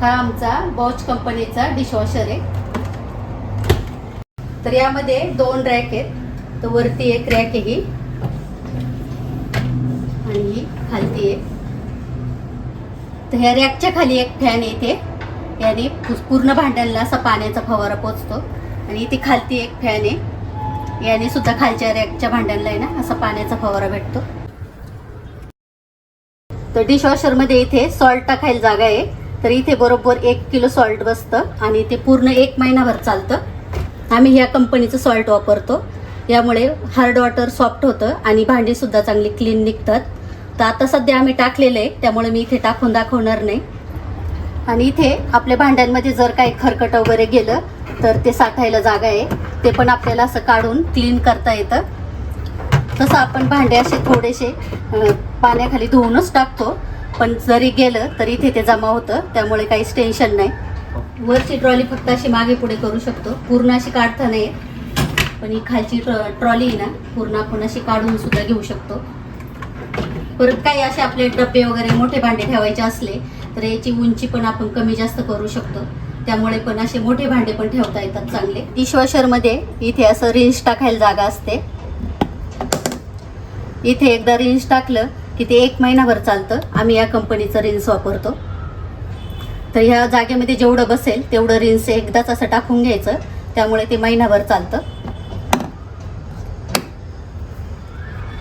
हा आमचा बॉच कंपनीचा डिशवॉशर आहे. तर यामध्ये दोन रॅक आहेत. तर वरती एक रॅक आहे ही. आणि ही खालती आहे. तर ह्या रॅकच्या खाली एक फॅन येते. याने पूर्ण भांड्यांना असा पाण्याचा फवारा पोचतो. आणि इथे खालती एक फॅन आहे. याने सुद्धा खालच्या रॅकच्या भांड्यांना आहे ना असा पाण्याचा फवारा भेटतो. तर डिशवॉशरमध्ये इथे सॉल्ट टाकायला जागा आहे. तर इथे बरोबर एक किलो सॉल्ट बसतं आणि ते पूर्ण एक महिनाभर चालतं. आम्ही ह्या कंपनीचं सॉल्ट वापरतो. यामुळे हार्ड वॉटर सॉफ्ट होतं आणि भांडीसुद्धा चांगली क्लीन निघतात. तर आता सध्या आम्ही टाकलेलं आहे त्यामुळे मी इथे टाकून दाखवणार नाही. आणि इथे आपल्या भांड्यांमध्ये जर काही खरकट वगैरे गेलं तर ते साठायला जागा आहे. ते पण आपल्याला असं काढून क्लीन करता येतं. तसं आपण भांडे असे थोडेसे पाण्याखाली धुवूनच टाकतो. पण जरी गेलं तरी इथे ते जमा होतं त्यामुळे काहीच टेन्शन नाही. वरची ट्रॉली फक्त अशी मागे पुढे करू शकतो. पूर्ण अशी काढता नाही पण ही खालची ट्रॉ- ट्रॉली ना पूर्ण आपण अशी काढून सुद्धा घेऊ शकतो. परत काही असे आपले डबे वगैरे मोठे भांडे ठेवायचे असले तर याची उंची पण आपण कमी जास्त करू शकतो. त्यामुळे पण असे मोठे भांडे पण ठेवता येतात चांगले. डिशवॉशरमध्ये इथे असं रिंच टाकायला जागा असते. इथे एकदा रिंच टाकलं की ते एक महिनाभर चालतं. आम्ही या कंपनीचं रिन्स वापरतो. तर ह्या जागेमध्ये जेवढं बसेल तेवढं रिन्स एकदाच असं टाकून घ्यायचं. त्यामुळे ते महिनाभर चालतं.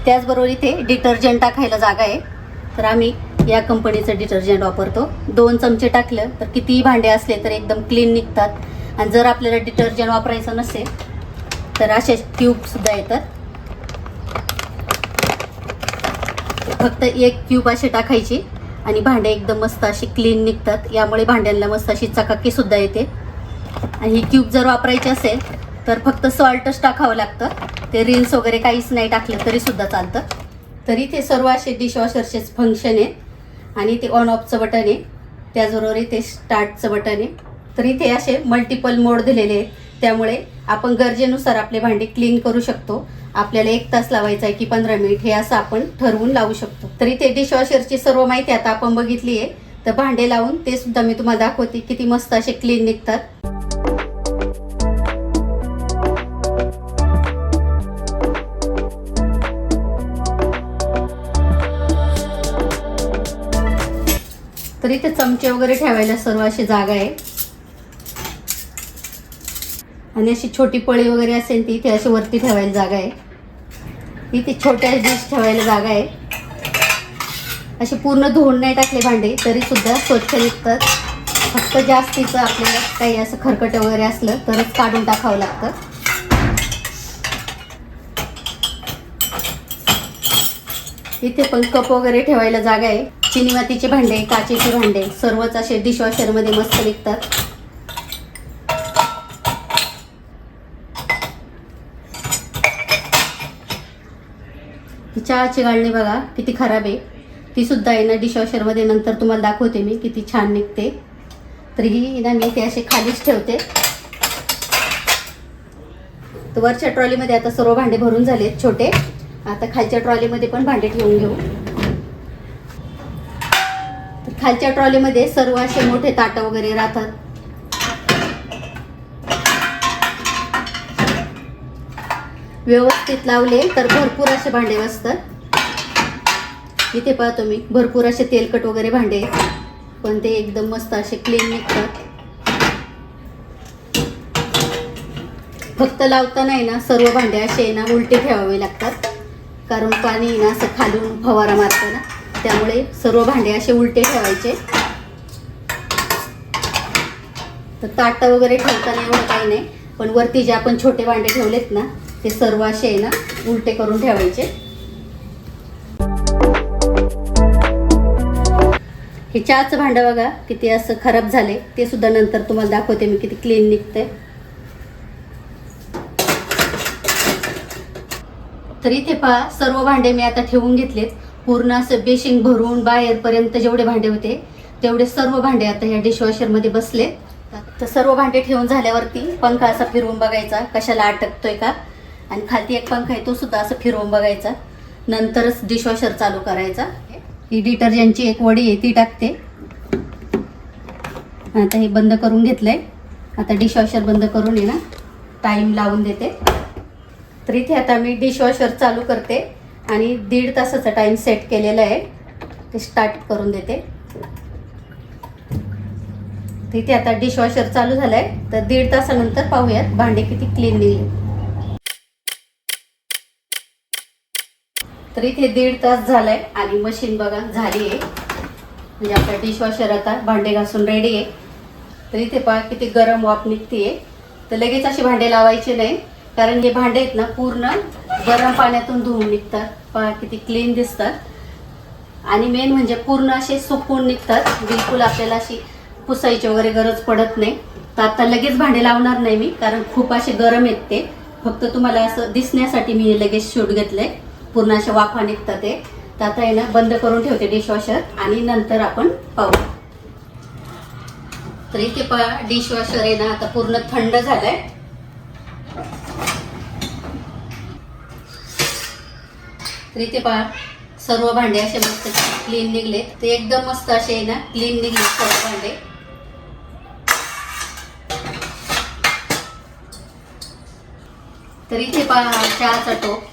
त्याचबरोबर इथे डिटर्जंट टाकायला जागा आहे. तर आम्ही या कंपनीचं डिटर्जंट वापरतो. दोन चमचे टाकलं तर कितीही भांडे असले तर एकदम क्लीन निघतात. आणि जर आपल्याला डिटर्जंट वापरायचं नसेल तर असे ट्यूबसुद्धा येतात. फक्त एक क्यूब अशी टाकायची आणि भांडे एकदम मस्त अशी क्लीन निघतात. यामुळे भांड्यांना मस्त अशी चकाकी सुद्धा येते. आणि ही क्यूब जर वापरायची असेल तर फक्त सॉल्टच टाकावं लागतं. ते रिन्स वगैरे काहीच नाही टाकलं तरी सुद्धा चालतं. तरी ते सर्व असे डिशवॉशरचेच फंक्शन आहे. आणि ते ऑन ऑफचं बटन आहे. त्याचबरोबर ते स्टार्टचं बटन आहे. तर इथे असे मल्टिपल मोड दिलेले आहेत. त्यामुळे आपण गरजेनुसार आपले भांडे क्लीन करू शकतो. आपल्याला एक तास लावायचा आहे की पंधरा मिनिट हे असं आपण ठरवून लावू शकतो. तर इथे डिशवॉशरची सर्व माहिती आता आपण बघितली आहे. तर भांडे लावून ते सुद्धा मी तुम्हाला दाखवते. किती मस्त असे क्लीन निघतात. तर इथे चमचे वगैरे ठेवायला सर्व अशी जागा आहे. आणि अशी छोटी पळी वगैरे असेल ती इथे अशी वरती ठेवायला जागा आहे. इथे छोट्या डिश ठेवायला जागा आहे. असे पूर्ण धुवून नाही टाकले भांडे तरी सुद्धा स्वच्छ निघतात. फक्त जास्तीचं आपल्याला काही असं खरकट वगैरे असलं तरच काढून टाकावं लागतं. इथे पण कप वगैरे ठेवायला जागा आहे. चिनी मातीचे भांडे काचेचे भांडे सर्वच असे डिशवॉशरमध्ये मस्त निघतात. ही चहाची गाळणी बघा किती खराब आहे. ती सुद्धा आहे ना डिशवॉशरमध्ये नंतर तुम्हाला दाखवते मी किती छान निघते. तर ही ना मी ते असे खालीच ठेवते. तर वरच्या ट्रॉलीमध्ये आता सर्व भांडे भरून झालेत छोटे. आता खालच्या ट्रॉलीमध्ये पण भांडे ठेवून घेऊ. खालच्या ट्रॉलीमध्ये सर्व असे मोठे ताटं वगैरे राहतात. व्यवस्थित लावले तर भरपूर असे भांडे बसतात. इथे पाहतो मी भरपूर असे तेलकट वगैरे भांडे पण ते एकदम मस्त असे क्लीन निघतात. फक्त लावताना आहे ना सर्व भांडे असे आहे ना उलटे ठेवावे लागतात. कारण पाणी ना असं खालून फवारा मारतं ना त्यामुळे सर्व भांडे असे उलटे ठेवायचे. तर ताटं वगैरे ठेवताना एवढं काही नाही पण वरती जे आपण छोटे भांडे ठेवलेत ना ते सर्व असे आहे ना उलटे करून ठेवायचे. हे चहाचं भांडं बघा किती असं खराब झाले. ते सुद्धा नंतर तुम्हाला दाखवते मी किती क्लीन निघते तर इथे पहा सर्व भांडे मी आता ठेवून घेतलेत. पूर्ण असं बेशिंग भरून बाहेरपर्यंत जेवढे भांडे होते तेवढे सर्व भांडे आता ह्या डिशवॉशरमध्ये बसले तर सर्व भांडे ठेवून झाल्यावरती पंखा असा फिरवून बघायचा कशाला अटकतोय का? आणि खालती एक पंखा आहे तो सुद्धा असं फिरवून बघायचा. नंतरच डिशवॉशर चालू करायचा. ही डिटर्जंटची एक वडी आहे ती टाकते. आता हे बंद करून घेतलंय. आता डिशवॉशर बंद करून आहे ना टाईम लावून देते. तर इथे आता मी डिशवॉशर चालू करते आणि दीड तासाचा टाईम सेट केलेला आहे. ते स्टार्ट करून देते. तर इथे आता डिशवॉशर चालू झालंय. तर दीड तासानंतर पाहूयात भांडे किती क्लीन निघले. तर इथे दीड तास झालाय आणि मशीन बघा झाली आहे. म्हणजे आपला डिशवॉशर आता भांडे घासून रेडी आहे. तर इथे पहा किती गरम वाफ निघतीये. तर लगेच असे भांडे लावायचे नाही कारण हे भांडे आहेत ना पूर्ण गरम पाण्यातून धुवून निघतात. पहा किती क्लीन दिसतात. आणि मेन म्हणजे पूर्ण असे सुकून निघतात. बिलकुल आपल्याला अशी पुसायची वगैरे गरज पडत नाही. तर आता लगेच भांडे लावणार नाही मी कारण खूप असे गरम आहेत ते. फक्त तुम्हाला असं दिसण्यासाठी मी लगेच शूट घेतलंय. पूर्ण अशा वाफा निघतात ते. तर आता आहे ना बंद करून ठेवते डिशवॉशर आणि नंतर आपण पाहू. तर इथे पहा डिशवॉशर आहे ना आता पूर्ण थंड झालंय. तर इथे पहा सर्व भांडे असे मस्त क्लीन निघले ते एकदम मस्त असे आहे ना क्लीन निघले सर्व भांडे. तर इथे पहा चहाचा टोप.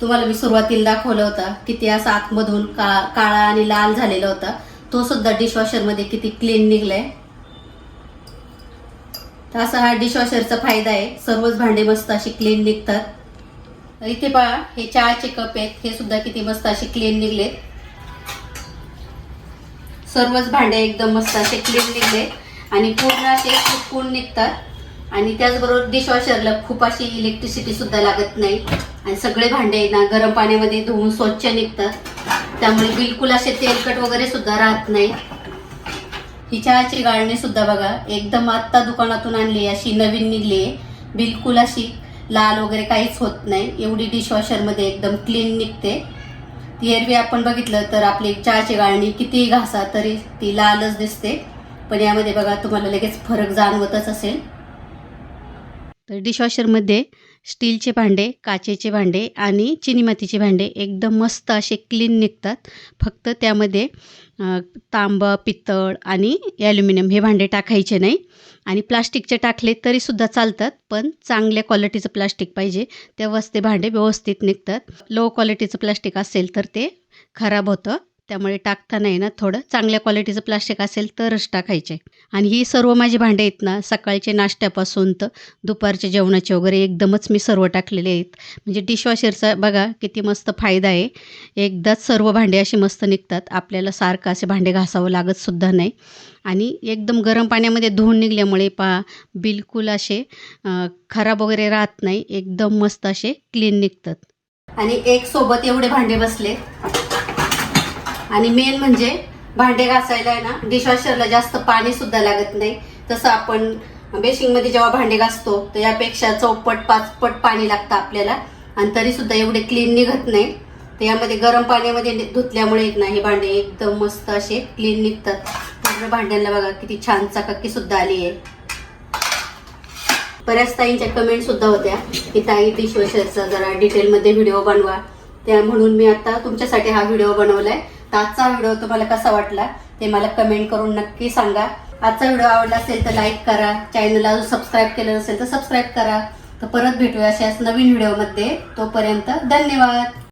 तुम्हाला मी सुरुवातीला दाखवला होता किती असा आतमधून का काळा आणि लाल झालेला होता. तो सुद्धा डिशवॉशरमध्ये किती क्लीन निघलाय. तर असा हा डिशवॉशरचा फायदा आहे. सर्वच भांडे मस्त अशी क्लीन निघतात. इथे पहा हे चहाचे कप आहेत. हे सुद्धा किती मस्त असे क्लीन निघले सर्वच भांडे एकदम मस्त असे क्लीन निघले. आणि पूर्ण असे खूप निघतात. आणि त्याचबरोबर डिशवॉशरला खूप अशी इलेक्ट्रिसिटी सुद्धा लागत नाही. आणि सगळे भांडे ना गरम पाण्यामध्ये धुवून स्वच्छ निघतात. त्यामुळे बिलकुल असे तेलकट वगैरे सुद्धा राहत नाही. ही चहाची गाळणी सुद्धा बघा एकदम आत्ता दुकानातून आणली अशी नवीन निघली आहे. बिलकुल अशी लाल वगैरे काहीच होत नाही. एवढी डिशवॉशरमध्ये एकदम क्लीन निघते. ती एरवी आपण बघितलं तर आपली चहाची गाळणी कितीही घासा तरी ती लालच दिसते. पण यामध्ये बघा तुम्हाला लगेच फरक जाणवतच असेल. तर डिशवॉशरमध्ये स्टीलचे भांडे काचेचे भांडे आणि चिनीमातीचे भांडे एकदम मस्त असे क्लीन निघतात. फक्त त्यामध्ये तांबं पितळ आणि ॲल्युमिनियम हे भांडे टाकायचे नाही. आणि प्लास्टिकचे टाकले तरीसुद्धा चालतात पण चांगल्या क्वालिटीचं प्लास्टिक पाहिजे. तेव्हाच ते भांडे व्यवस्थित निघतात. लो क्वालिटीचं प्लास्टिक असेल तर ते खराब होतं. त्यामुळे टाकताना आहे ना थोडं चांगल्या क्वालिटीचं प्लास्टिक असेल तरच टाकायचे. आणि ही सर्व माझी भांडे आहेत ना सकाळचे नाश्त्यापासून तर दुपारच्या जेवणाचे वगैरे एकदमच मी सर्व टाकलेले आहेत. म्हणजे डिशवॉशरचा बघा किती मस्त फायदा आहे. एकदाच सर्व भांडे असे मस्त निघतात. आपल्याला सारखं असे भांडे घासावं लागतसुद्धा नाही. आणि एकदम गरम पाण्यामध्ये धुवून निघल्यामुळे पहा बिलकुल असे खराब वगैरे राहत नाही. एकदम मस्त असे क्लीन निघतात. आणि एक सोबत एवढे भांडे बसले आणि मेन म्हणजे भांडे घासायला आहे ना डिशवॉशरला जास्त पाणी सुद्धा लागत नाही. तसं आपण बेसिंगमध्ये जेव्हा भांडे घासतो तर यापेक्षा चौपट पाचपट पाणी लागतं आपल्याला. आणि तरी सुद्धा एवढे क्लीन निघत नाही. तर यामध्ये गरम पाण्यामध्ये धुतल्यामुळे ना हे भांडे. एकदम मस्त असे क्लीन निघतात. पूर्ण भांड्यांना बघा किती छान चकाकी सुद्धा आली आहे. बऱ्याच ताईंच्या कमेंट सुद्धा होत्या की ताई डिशवॉशरचा जरा डिटेलमध्ये व्हिडिओ बनवा. त्या म्हणून मी आता तुमच्यासाठी हा व्हिडिओ बनवला आहे आजचा व्हिडिओ तुम्हाला कसा वाटला ते मला कमेंट करून नक्की सांगा. आजचा व्हिडिओ आवडला असेल तर लाईक करा. चॅनलला सबस्क्राईब केलं नसेल तर सबस्क्राईब करा. तर परत भेटूया अशाच नवीन व्हिडिओमध्ये तोपर्यंत धन्यवाद.